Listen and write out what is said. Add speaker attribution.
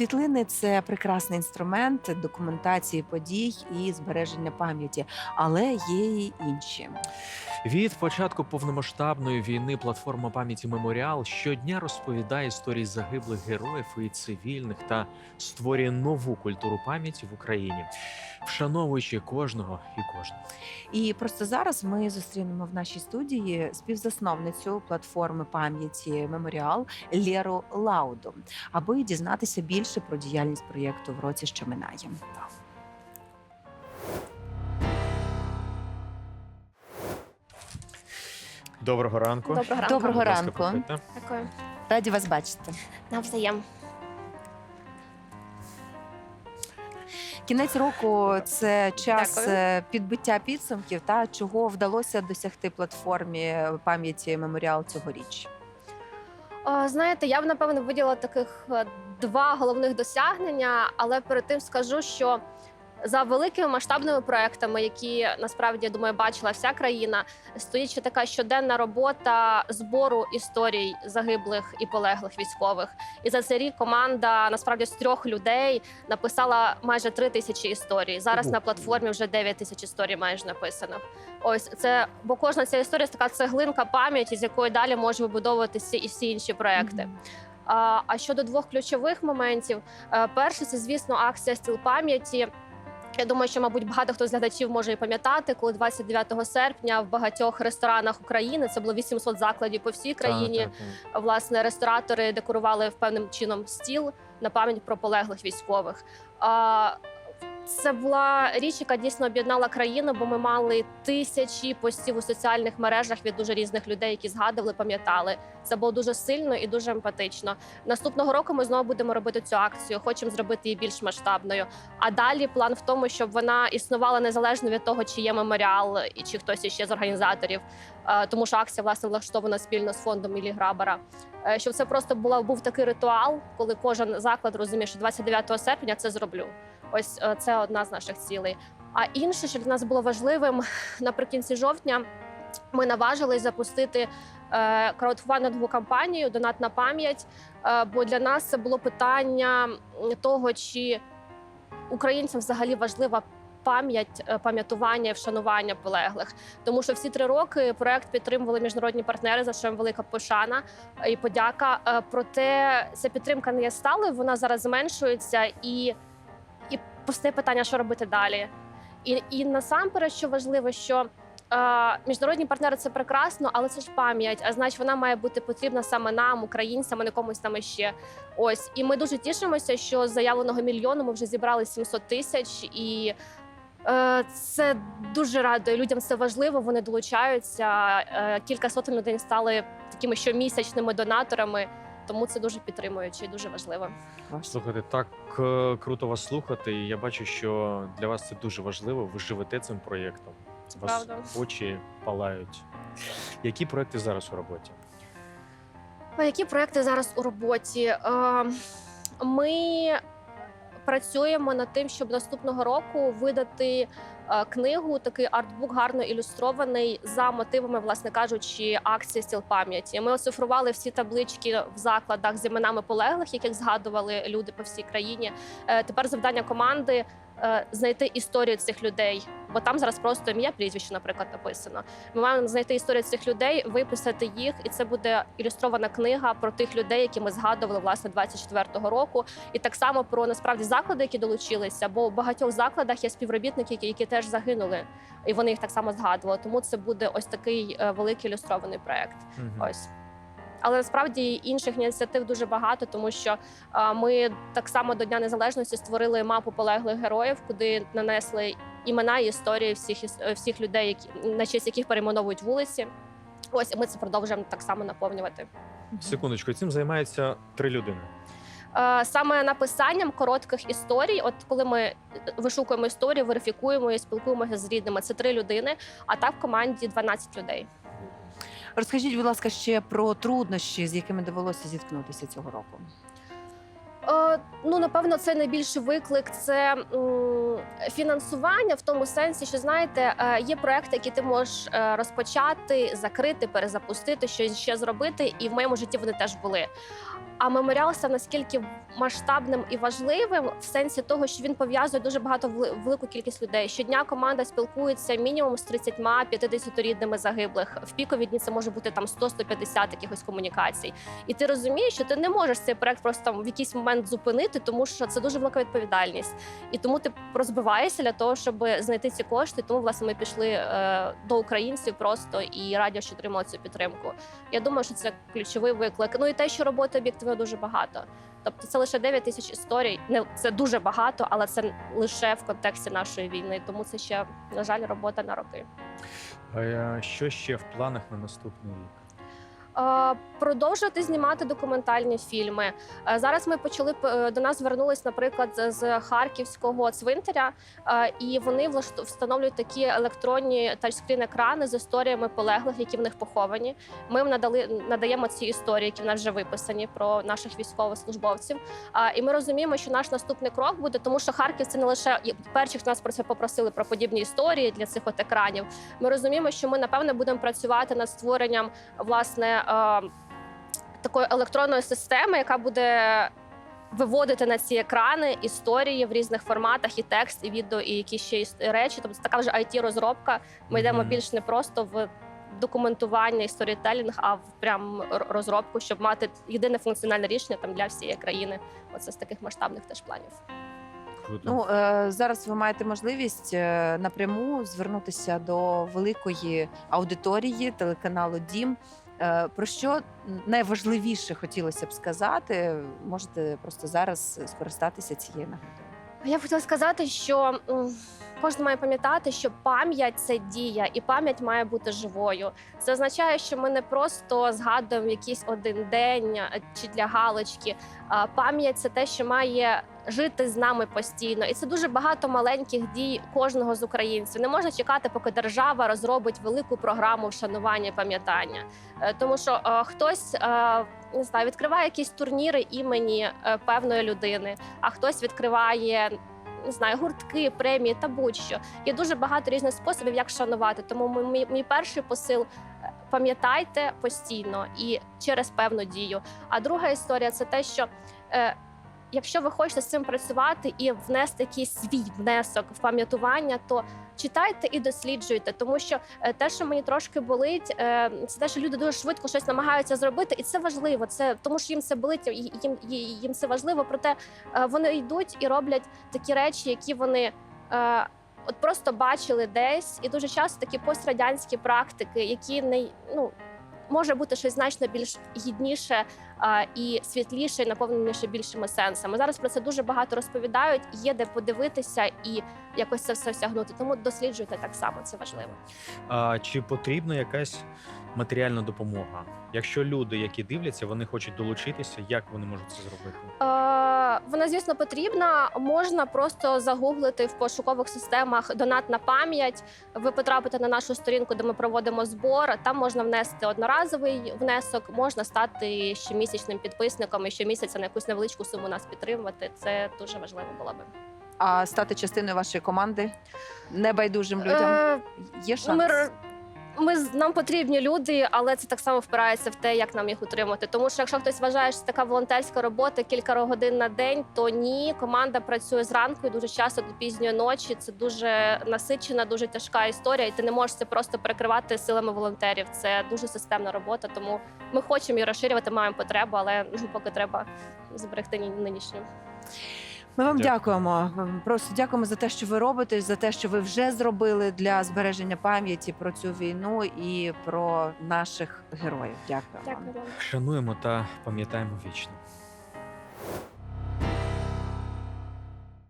Speaker 1: Світлини це прекрасний інструмент документації подій і збереження пам'яті, але є й інші.
Speaker 2: Від початку повномасштабної війни платформа пам'яті Меморіал щодня розповідає історії загиблих героїв і цивільних та створює нову культуру пам'яті в Україні, вшановуючи кожного і кожну.
Speaker 1: І просто зараз ми зустрінемо в нашій студії співзасновницю платформи пам'яті Меморіал Лєру Лауду, аби дізнатися більше про діяльність проєкту в році, що минає.
Speaker 2: Доброго ранку.
Speaker 3: Доброго ранку.
Speaker 1: Доброго
Speaker 2: Будь ласка,
Speaker 1: ранку.
Speaker 2: проходьте.
Speaker 3: Дякую.
Speaker 1: Раді вас бачити.
Speaker 3: Навзаєм.
Speaker 1: Кінець року це час
Speaker 3: Дякую.
Speaker 1: е, підбиття підсумків та чого вдалося досягти платформі пам'яті Меморіал цьогоріч.
Speaker 3: О, знаєте, я б напевно виділила таких е, два головних досягнення, але перед тим скажу, що за великими масштабними проектами, які насправді я думаю, бачила вся країна, стоїть ще така щоденна робота збору історій загиблих і полеглих військових. І за цей рік команда насправді з трьох людей написала майже три тисячі історій. Зараз на платформі вже 9 тисяч історій майже написано. Ось це, бо кожна ця історія така цеглинка пам'яті, з якої далі можуть вибудовуватися і всі інші проекти. А, а щодо двох ключових моментів, е, перше, це звісно акція стіл пам'яті. Я думаю, що, мабуть, багато хто з глядачів може і пам'ятати, коли 29 серпня в багатьох ресторанах України це було 800 закладів по всій країні.
Speaker 2: Так, так, так.
Speaker 3: Власне, ресторатори декорували певним чином стіл на пам'ять про полеглих військових. А, це була річ, яка дійсно об'єднала країну, бо ми мали тисячі постів у соціальних мережах від дуже різних людей, які згадували, пам'ятали. Це було дуже сильно і дуже емпатично. Наступного року ми знову будемо робити цю акцію. Хочемо зробити її більш масштабною. А далі план в тому, щоб вона існувала незалежно від того, чи є меморіал і чи хтось іще з організаторів, Е, тому що акція власне влаштована спільно з фондом Іллі Грабара. Е, Щоб це просто була був такий ритуал, коли кожен заклад розуміє, що 29 серпня це зроблю. Ось е, це одна з наших цілей. А інше, що для нас було важливим наприкінці жовтня, ми наважились запустити е, краудфандингову кампанію Донат на пам'ять. Е, бо для нас це було питання того, чи українцям взагалі важлива. Пам'ять, пам'ятування і вшанування полеглих, тому що всі три роки проект підтримували міжнародні партнери, за що їм велика пошана і подяка. Проте ця підтримка не є сталою, вона зараз зменшується і постає питання, що робити далі. І, і насамперед, що важливо, що е, міжнародні партнери це прекрасно, але це ж пам'ять. А значить, вона має бути потрібна саме нам, українцям, а не комусь там іще. Ось і ми дуже тішимося, що з заявленого мільйону ми вже зібрали 700 тисяч і. е, Це дуже радує. Людям це важливо. Вони долучаються. Е, Кілька сотень людей стали такими щомісячними донаторами. Тому це дуже підтримуюче і дуже важливо.
Speaker 2: Слухайте, так е, круто вас слухати. І я бачу, що для вас це дуже важливо. Ви живете цим проєктом. У Вас
Speaker 3: правда.
Speaker 2: очі палають. Які проекти зараз у роботі?
Speaker 3: А які проекти зараз у роботі? Е, Ми працюємо над тим, щоб наступного року видати книгу, такий артбук гарно ілюстрований за мотивами, власне кажучи, акції стіл пам'яті. Ми оцифрували всі таблички в закладах з іменами полеглих, яких згадували люди по всій країні. Е, Тепер завдання команди. е, Знайти історію цих людей, бо там зараз просто ім'я прізвище, наприклад, написано. Ми маємо знайти історію цих людей, виписати їх, і це буде ілюстрована книга про тих людей, які ми згадували власне 24-го року. І так само про насправді заклади, які долучилися. Бо в багатьох закладах є співробітники, які, які теж загинули, і вони їх так само згадували. Тому це буде ось такий е, великий ілюстрований проект.
Speaker 2: Мгм.
Speaker 3: Ось. Але насправді інших ініціатив дуже багато, тому що е, ми так само до Дня Незалежності створили мапу полеглих героїв, куди нанесли імена і історії всіх е, всіх людей, які на честь яких перейменовують вулиці. Ось і ми це продовжуємо так само наповнювати.
Speaker 2: Секундочку, цим займається три людини.
Speaker 3: Е, Саме написанням коротких історій, от коли ми е, вишукуємо історію, верифікуємо і спілкуємося з рідними, це три людини. А так в команді 12 людей.
Speaker 1: Розкажіть, будь ласка, ще про труднощі, з якими довелося зіткнутися цього року.
Speaker 3: Ну, напевно, це найбільший виклик це фінансування в тому сенсі, що знаєте, е, є проекти, які ти можеш е, розпочати, закрити, перезапустити, щось ще зробити, і в моєму житті вони теж були. А меморіал став наскільки масштабним і важливим в сенсі того, що він пов'язує дуже багато велику кількість людей. Щодня команда спілкується мінімум з 30-50 рідними загиблих. В пікові дні це може бути там 100-150 якихось комунікацій. І ти розумієш, що ти не можеш цей проект просто в якийсь момент зупинити, тому що це дуже велика відповідальність. І тому ти розбиваєшся для того, щоб знайти ці кошти. Тому власне ми пішли е, до українців просто і раді, що отримали цю підтримку. Я думаю, що це ключовий виклик. Ну і те, що роботи об'єктивно дуже багато. Тобто це лише 9 тисяч історій. Не це дуже багато, але це лише в контексті нашої війни. Тому це ще на жаль робота на роки.
Speaker 2: Е, Що ще в планах на наступний рік?
Speaker 3: Е, Продовжувати знімати документальні фільми. Е, Зараз ми почали е, до нас звернулись, наприклад, з- харківського цвинтаря, і вони встановлюють такі електронні тачскрін екрани з історіями полеглих, які в них поховані. Ми їм надали надаємо ці історії, які в нас вже виписані про наших військовослужбовців. І ми розуміємо, що наш наступний крок буде, тому що Харків це не лише хто нас про це попросили про подібні історії для цих от екранів. Ми розуміємо, що ми напевне будемо працювати над створенням власне такої електронної системи, яка буде. Виводити на ці екрани історії в різних форматах, і текст, і відео, і якісь ще речі. Тобто така вже it розробка Ми йдемо більш не просто в документування і сторітелінг, а в прям розробку, щоб мати єдине функціональне рішення там для всієї країни. Оце з таких масштабних теж планів.
Speaker 2: Круто.
Speaker 1: Ну е, зараз ви маєте можливість е, напряму звернутися до великої аудиторії телеканалу Дім. Е, Про що найважливіше хотілося б сказати? Можете просто зараз скористатися цією нагодою.
Speaker 3: Я б хотіла сказати, що кожен має пам'ятати, що пам'ять це дія, і пам'ять має бути живою. Це означає, що ми не просто згадуємо якийсь один день е, чи для галочки. Пам'ять це те, що має жити з нами постійно, і це дуже багато маленьких дій кожного з українців. Не можна чекати, поки держава розробить велику програму вшанування пам'ятання, Е, тому що е, хтось е, не знаю, відкриває якісь турніри імені е, певної людини а хтось відкриває. Не знаю, гуртки, премії та будь-що. Є дуже багато різних способів, як шанувати. Тому мій, мій перший посил е, пам'ятайте постійно і через певну дію. А друга історія це те, що е, якщо ви хочете з цим працювати і внести якийсь свій внесок в пам'ятування, то читайте і досліджуйте, тому що е, те, що мені трошки болить, е, це те, що люди дуже швидко щось намагаються зробити, і це важливо. Це тому, що їм це болить, їм, їм це важливо. Проте е, вони йдуть і роблять такі речі, які вони. От просто бачили десь, і дуже часто такі пострадянські практики, які не ну може бути щось значно більш гідніше і світліше, і наповненіше більшими сенсами. Зараз про це дуже багато розповідають. Є де подивитися і якось це все всягнути. Тому досліджуйте так само. Це важливо.
Speaker 2: А чи потрібна якась матеріальна допомога? Якщо люди, які дивляться, вони хочуть долучитися, як вони можуть це зробити?
Speaker 3: Вона, звісно, потрібна. Можна просто загуглити в пошукових системах донат на пам'ять. Ви потрапите на нашу сторінку, де ми проводимо збор. Там можна внести одноразовий внесок, можна стати щомісячним підписником і щомісяця на якусь невеличку суму нас підтримувати. Це дуже важливо було би.
Speaker 1: А стати частиною вашої команди небайдужим людям
Speaker 3: Е,
Speaker 1: є шанс.
Speaker 3: Ми, ми нам потрібні люди, але це так само впирається в те, як нам їх утримати. Тому що якщо хтось вважає, що це така волонтерська робота кілька годин на день, то ні, команда працює зранку і дуже часто до пізньої ночі. Це дуже насичена, дуже тяжка історія, і ти не можеш це просто перекривати силами волонтерів. Це дуже системна робота. Тому ми хочемо її розширювати, маємо потребу, але поки треба зберегти ні- нинішню.
Speaker 1: Ми вам
Speaker 2: Дякую.
Speaker 1: дякуємо. Просто дякуємо за те, що ви робите, за те, що ви вже зробили для збереження пам'яті про цю війну і про наших героїв. Дякую.
Speaker 3: Дякую вам.
Speaker 2: Шануємо та пам'ятаємо вічно.